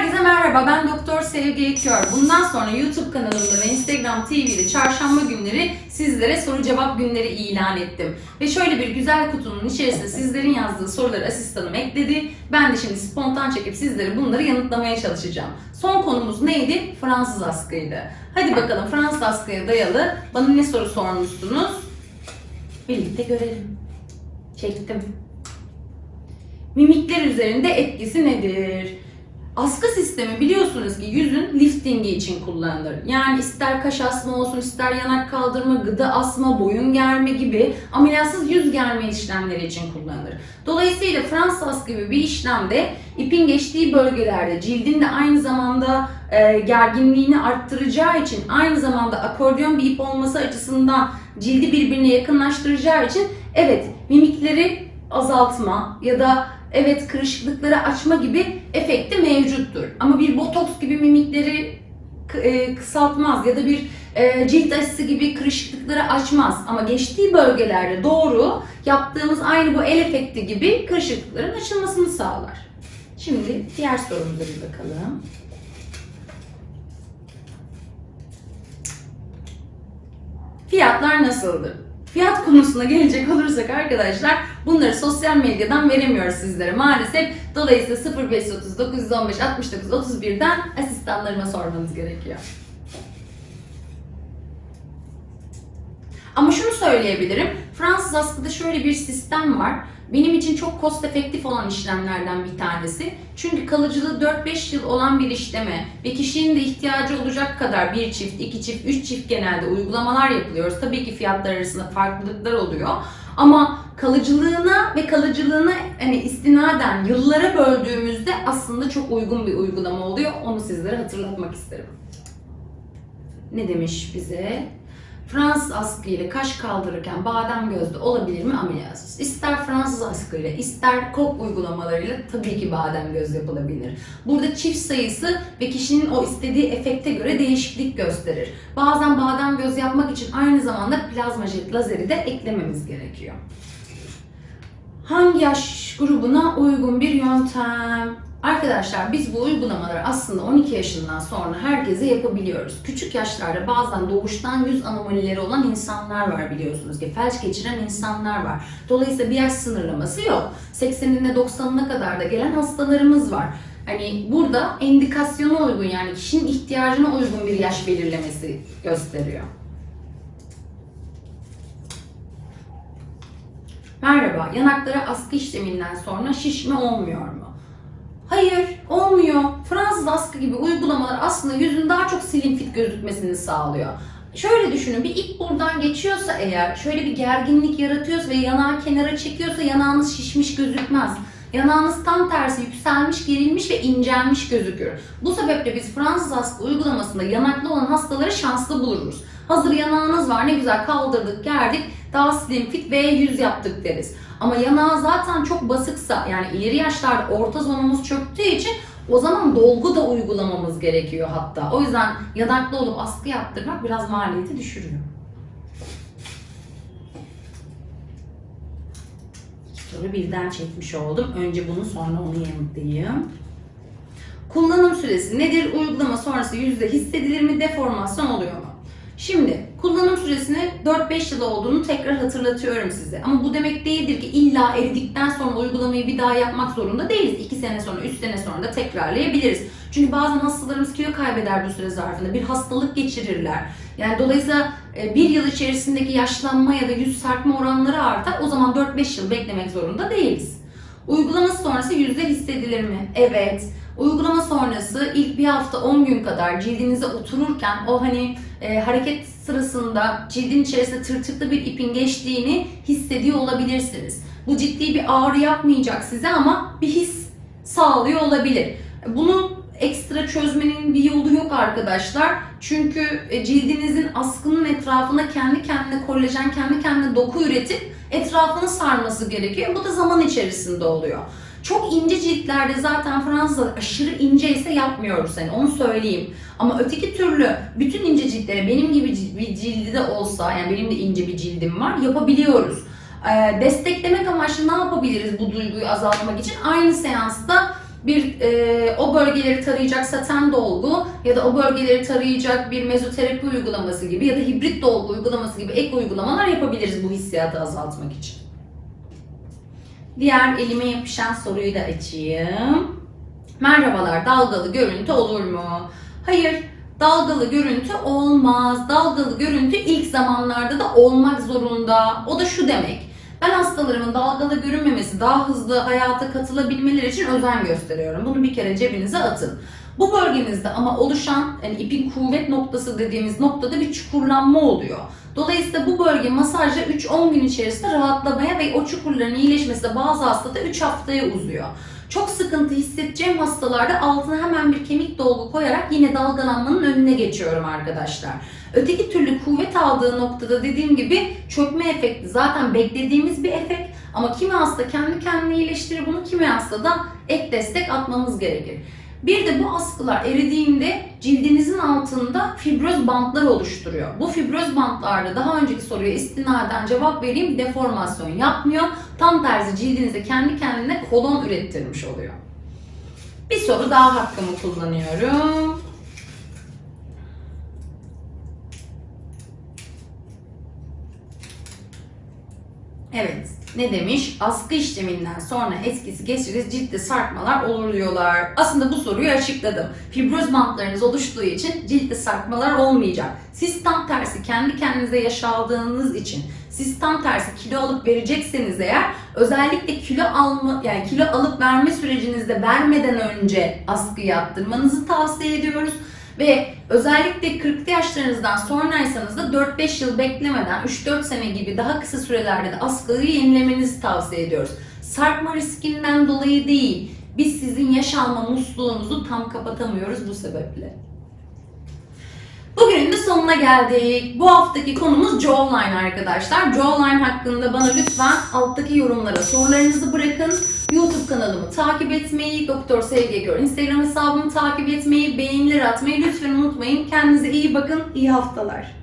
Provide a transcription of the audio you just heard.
Herkese merhaba, ben Doktor Sevgi Ekör. Bundan sonra YouTube kanalımda ve Instagram TV'de çarşamba günleri sizlere soru cevap günleri ilan ettim. Ve şöyle bir güzel kutunun içerisine sizlerin yazdığı soruları asistanım ekledi. Ben de şimdi spontan çekip sizlere bunları yanıtlamaya çalışacağım. Son konumuz neydi? Fransız askıydı. Hadi bakalım Fransız askıya dayalı bana ne soru sormuştunuz? Birlikte görelim. Çektim. Mimikler üzerinde etkisi nedir? Askı sistemi biliyorsunuz ki yüzün liftingi için kullanılır. Yani ister kaş asma olsun, ister yanak kaldırma, gıda asma, boyun germe gibi ameliyatsız yüz germe işlemleri için kullanılır. Dolayısıyla Fransız gibi bir işlemde ipin geçtiği bölgelerde cildin de aynı zamanda e, gerginliğini arttıracağı için aynı zamanda akordeon bir ip olması açısından cildi birbirine yakınlaştıracağı için evet mimikleri azaltma ya da evet kırışıklıkları açma gibi efekti mevcuttur. Ama bir botoks gibi mimikleri e, kısaltmaz ya da bir e, cilt aşısı gibi kırışıklıkları açmaz. Ama geçtiği bölgelerde doğru yaptığımız aynı bu el efekti gibi kırışıklıkların açılmasını sağlar. Şimdi diğer sorumuza bir bakalım. Fiyatlar nasıldır? Fiyat konusuna gelecek olursak arkadaşlar bunları sosyal medyadan veremiyoruz sizlere maalesef. Dolayısıyla 0530 915 69 31'den asistanlarıma sormanız gerekiyor. Ama şunu söyleyebilirim. Fransız askıda şöyle bir sistem var. Benim için çok cost efektif olan işlemlerden bir tanesi. Çünkü kalıcılığı 4-5 yıl olan bir işleme ve kişinin de ihtiyacı olacak kadar bir çift, iki çift, üç çift genelde uygulamalar yapılıyoruz. Tabii ki fiyatlar arasında farklılıklar oluyor. Ama kalıcılığına ve kalıcılığına hani istinaden yıllara böldüğümüzde aslında çok uygun bir uygulama oluyor. Onu sizlere hatırlatmak isterim. Ne demiş bize? Fransız askı ile kaş kaldırırken badem gözlü olabilir mi ameliyatsız? İster Fransız askı ile ister kop uygulamalarıyla tabii ki badem göz yapılabilir. Burada çift sayısı ve kişinin o istediği efekte göre değişiklik gösterir. Bazen badem göz yapmak için aynı zamanda plazma jet lazeri de eklememiz gerekiyor. Hangi yaş grubuna uygun bir yöntem? Arkadaşlar biz bu uygulamaları aslında 12 yaşından sonra herkese yapabiliyoruz. Küçük yaşlarda bazen doğuştan yüz anomalileri olan insanlar var biliyorsunuz ki. Felç geçiren insanlar var. Dolayısıyla bir yaş sınırlaması yok. 80'ine 90'ına kadar da gelen hastalarımız var. Hani burada endikasyona uygun yani kişinin ihtiyacına uygun bir yaş belirlemesi gösteriyor. Merhaba, yanaklara askı işleminden sonra şişme olmuyor mu? Hayır, olmuyor. Fransız askı gibi uygulamalar aslında yüzün daha çok slim fit gözükmesini sağlıyor. Şöyle düşünün, bir ip buradan geçiyorsa eğer, şöyle bir gerginlik yaratıyorsa ve yanağı kenara çekiyorsa yanağınız şişmiş gözükmez. Yanağınız tam tersi yükselmiş, gerilmiş ve incelmiş gözükür. Bu sebeple biz Fransız askı uygulamasında yanaklı olan hastaları şanslı buluruz. Hazır yanağınız var, ne güzel kaldırdık, gerdik, daha slim fit ve yüz yaptık deriz. Ama yanağı zaten çok basıksa yani ileri yaşlarda orta zonumuz çöktüğü için o zaman dolgu da uygulamamız gerekiyor hatta. O yüzden yanaklı olup askı yaptırmak biraz maliyeti düşürüyor. Soru birden çekmiş oldum. Önce bunu sonra onu yanıtlayayım. Kullanım süresi nedir? Uygulama sonrası yüzde hissedilir mi? Deformasyon oluyor mu? Şimdi kullanım süresini 4-5 yıl olduğunu tekrar hatırlatıyorum size. Ama bu demek değildir ki illa eridikten sonra uygulamayı bir daha yapmak zorunda değiliz. 2 sene sonra, 3 sene sonra da tekrarlayabiliriz. Çünkü bazen hastalarımız kilo kaybeder bu süre zarfında. Bir hastalık geçirirler. Yani dolayısıyla e, bir yıl içerisindeki yaşlanma ya da yüz sarkma oranları artar. O zaman 4-5 yıl beklemek zorunda değiliz. Uygulama sonrası yüzde hissedilir mi? Evet. Uygulama sonrası ilk bir hafta 10 gün kadar cildinize otururken o hani e, hareket sırasında cildin içerisinde tırtıklı bir ipin geçtiğini hissediyor olabilirsiniz. Bu ciddi bir ağrı yapmayacak size ama bir his sağlıyor olabilir. Bunu ekstra çözmenin bir yolu yok arkadaşlar. Çünkü e, cildinizin askının etrafına kendi kendine kolajen, kendi kendine doku üretip etrafını sarması gerekiyor. Bu da zaman içerisinde oluyor. Çok ince ciltlerde zaten Fransa'da aşırı ince ise yapmıyoruz hani onu söyleyeyim. Ama öteki türlü bütün ince ciltlere benim gibi bir cildi de olsa yani benim de ince bir cildim var yapabiliyoruz. Ee, desteklemek amaçlı ne yapabiliriz bu duyguyu azaltmak için? Aynı seansta bir e, o bölgeleri tarayacak saten dolgu ya da o bölgeleri tarayacak bir mezoterapi uygulaması gibi ya da hibrit dolgu uygulaması gibi ek uygulamalar yapabiliriz bu hissiyatı azaltmak için. Diğer elime yapışan soruyu da açayım. Merhabalar, dalgalı görüntü olur mu? Hayır, dalgalı görüntü olmaz. Dalgalı görüntü ilk zamanlarda da olmak zorunda. O da şu demek. Ben hastalarımın dalgalı görünmemesi, daha hızlı hayata katılabilmeleri için özen gösteriyorum. Bunu bir kere cebinize atın. Bu bölgemizde ama oluşan yani ipin kuvvet noktası dediğimiz noktada bir çukurlanma oluyor. Dolayısıyla bu bölge masajla 3-10 gün içerisinde rahatlamaya ve o çukurların iyileşmesi de bazı hastada 3 haftaya uzuyor. Çok sıkıntı hissedeceğim hastalarda altına hemen bir kemik dolgu koyarak yine dalgalanmanın önüne geçiyorum arkadaşlar. Öteki türlü kuvvet aldığı noktada dediğim gibi çökme efekti zaten beklediğimiz bir efekt ama kimi hasta kendi kendine iyileştirir bunu kimi hasta da ek destek atmamız gerekir. Bir de bu askılar eridiğinde cildinizin altında fibroz bantlar oluşturuyor. Bu fibroz bantlarda daha önceki soruya istinaden cevap vereyim deformasyon yapmıyor. Tam tersi cildinize kendi kendine kolon ürettirmiş oluyor. Bir soru daha hakkımı kullanıyorum. Evet. Ne demiş? Askı işleminden sonra eskisi geçiriz ciltte sarkmalar olur diyorlar. Aslında bu soruyu açıkladım. Fibroz bantlarınız oluştuğu için ciltte sarkmalar olmayacak. Siz tam tersi kendi kendinize yaşadığınız için siz tam tersi kilo alıp verecekseniz eğer özellikle kilo alma yani kilo alıp verme sürecinizde vermeden önce askı yaptırmanızı tavsiye ediyoruz. Ve özellikle 40'lı yaşlarınızdan sonraysanız da 4-5 yıl beklemeden 3-4 sene gibi daha kısa sürelerde de askıyı yenilemenizi tavsiye ediyoruz. Sarkma riskinden dolayı değil, biz sizin yaş alma musluğunuzu tam kapatamıyoruz bu sebeple. Bugünün de sonuna geldik. Bu haftaki konumuz jawline arkadaşlar. Jawline hakkında bana lütfen alttaki yorumlara sorularınızı bırakın. YouTube kanalımı takip etmeyi, Doktor Sevgi Gör Instagram hesabımı takip etmeyi, beğeniler atmayı lütfen unutmayın. Kendinize iyi bakın, iyi haftalar.